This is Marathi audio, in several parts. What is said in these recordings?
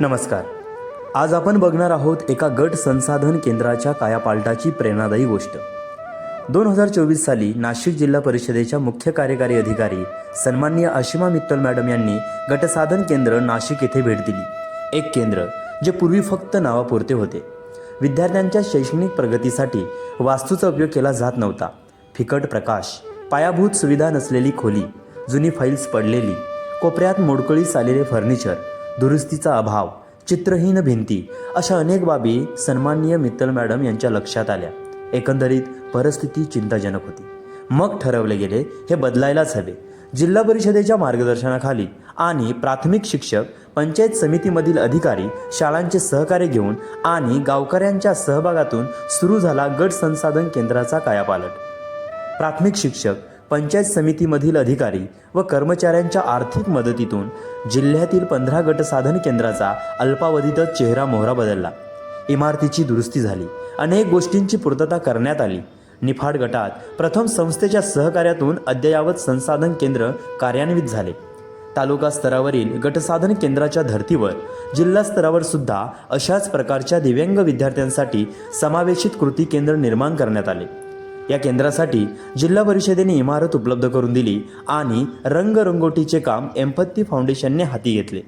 नमस्कार. आज आपण बघणार आहोत एका गट संसाधन केंद्राच्या कायापालटाची प्रेरणादायी गोष्ट. दोन हजार चोवीस साली नाशिक जिल्हा परिषदेच्या मुख्य कार्यकारी अधिकारी सन्माननीय आशिमा मित्तल मॅडम यांनी गटसाधन केंद्र नाशिक येथे भेट दिली. एक केंद्र जे पूर्वी फक्त नावापुरते होते. विद्यार्थ्यांच्या शैक्षणिक प्रगतीसाठी वास्तूचा उपयोग केला जात नव्हता. फिकट प्रकाश पायाभूत सुविधा नसलेली खोली जुनी फाईल्स पडलेली कोपऱ्यात मोडकळीस आलेले फर्निचर दुरुस्तीचा अभाव चित्रहीन भिंती अशा अनेक बाबी सन्माननीय मित्तल मॅडम यांच्या लक्षात आल्या. एकंदरीत परिस्थिती चिंताजनक होती. मग ठरवले गेले हे बदलायलाच हवे. जिल्हा परिषदेच्या मार्गदर्शनाखाली आणि प्राथमिक शिक्षक पंचायत समितीमधील अधिकारी शाळांचे सहकार्य घेऊन आणि गावकऱ्यांच्या सहभागातून सुरू झाला गट संसाधन केंद्राचा कायापालट. प्राथमिक शिक्षक पंचायत समितीमधील अधिकारी व कर्मचाऱ्यांच्या आर्थिक मदतीतून जिल्ह्यातील पंधरा गटसाधन केंद्राचा अल्पावधीतच चेहरा मोहरा बदलला. इमारतीची दुरुस्ती झाली. अनेक गोष्टींची पूर्तता करण्यात आली. निफाड गटात प्रथम संस्थेच्या सहकार्यातून अद्ययावत संसाधन केंद्र कार्यान्वित झाले. तालुका स्तरावरील गटसाधन केंद्राच्या धर्तीवर जिल्हा स्तरावर सुद्धा अशाच प्रकारच्या दिव्यांग विद्यार्थ्यांसाठी समावेशित कृती केंद्र निर्माण करण्यात आले. या केंद्रासाठी जिल्हा परिषदेने इमारत उपलब्ध करून दिली आणि रंगरंगोटीचे काम एम्पत्ती फाउंडेशनने हाती घेतले.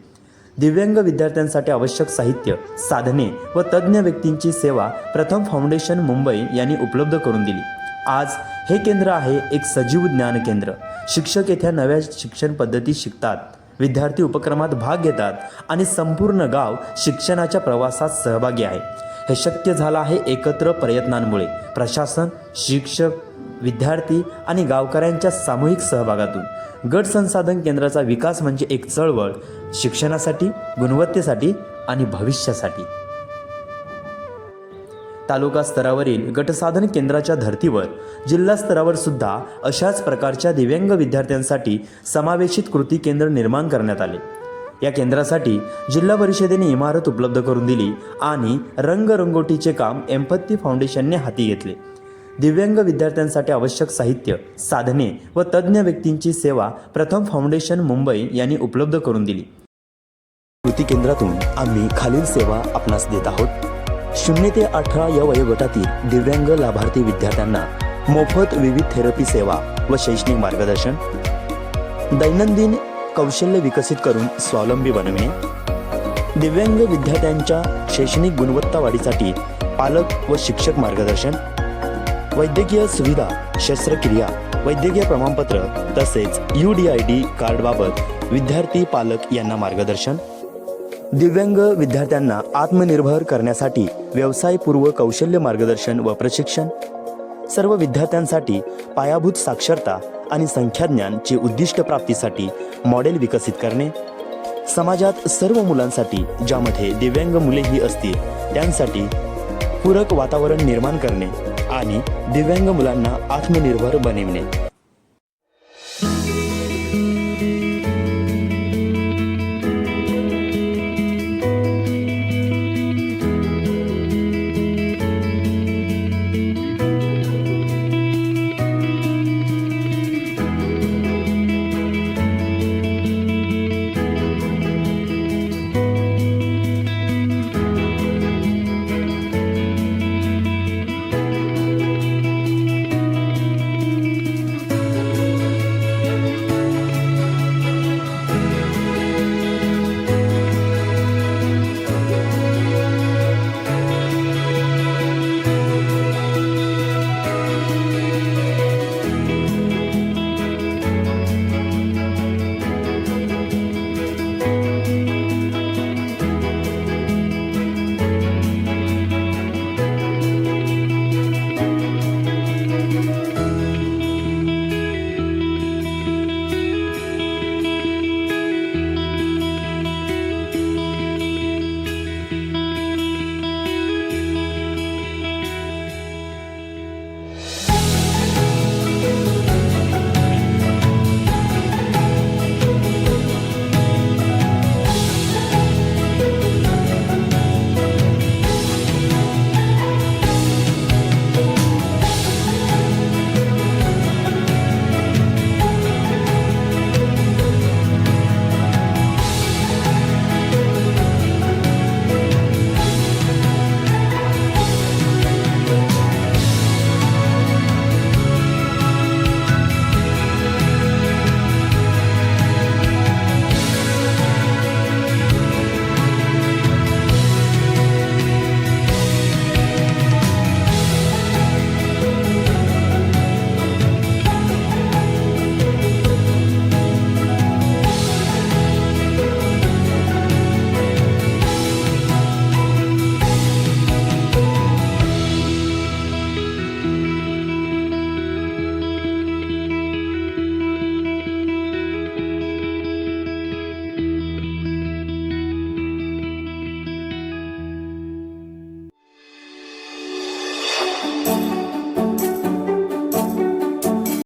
दिव्यांग विद्यार्थ्यांसाठी आवश्यक साहित्य साधने व तज्ज्ञ व्यक्तींची सेवा प्रथम फाउंडेशन मुंबई यांनी उपलब्ध करून दिली. आज हे केंद्र आहे एक सजीव ज्ञान केंद्र. शिक्षक येथे नव्या शिक्षण पद्धती शिकतात विद्यार्थी उपक्रमात भाग घेतात आणि संपूर्ण गाव शिक्षणाच्या प्रवासात सहभागी आहे. हे शक्य झालं आहे एकत्र प्रयत्नांमुळे. प्रशासन शिक्षक विद्यार्थी आणि गावकऱ्यांच्या सामूहिक सहभागातून. गट संसाधन केंद्राचा विकास म्हणजे एक चळवळ. शिक्षणासाठी गुणवत्तेसाठी आणि भविष्यासाठी. तालुका स्तरावरील गटसाधन केंद्राच्या धर्तीवर जिल्हा स्तरावर सुद्धा अशाच प्रकारच्या दिव्यांग विद्यार्थ्यांसाठी समावेशित कृती केंद्र निर्माण करण्यात आले. या केंद्रासाठी जिल्हा परिषदेने इमारत उपलब्ध करून दिली आणि रंगरंगोटीचे काम एम्पत्ती फाउंडेशनने हाती घेतले. दिव्यांग विद्यार्थ्यांसाठी आवश्यक साहित्य साधने व तज्ज्ञ व्यक्तींची सेवा प्रथम फाउंडेशन मुंबई यांनी उपलब्ध करून दिली. कृती केंद्रातून आम्ही खालील सेवा आपणास देत आहोत. शून्य ते अठरा या वयोगटातील दिव्यांग लाभार्थी विद्यार्थ्यांना मोफत विविध थेरपी सेवा व शैक्षणिक मार्गदर्शन. दैनंदिन कौशल्य विकसित करून स्वावलंबी बनविणे दिव्यांग विद्यार्थ्यांच्या शैक्षणिक गुणवत्ता वाढीसाठी पालक व शिक्षक मार्गदर्शन. वैद्यकीय सुविधा शस्त्रक्रिया वैद्यकीय प्रमाणपत्र तसेच यू डी आय डी कार्डबाबत विद्यार्थी पालक यांना मार्गदर्शन. दिव्यांग विद्यार्थ्यांना आत्मनिर्भर करण्यासाठी व्यवसायपूर्व कौशल्य मार्गदर्शन व प्रशिक्षण. सर्व विद्यार्थ्यांसाठी पायाभूत साक्षरता आणि संख्याज्ञानची उद्दिष्ट प्राप्तीसाठी मॉडेल विकसित करणे. समाजात सर्व मुलांसाठी ज्यामध्ये दिव्यांग मुलेही असतील त्यांसाठी पूरक वातावरण निर्माण करणे आणि दिव्यांग मुलांना आत्मनिर्भर बनविणे.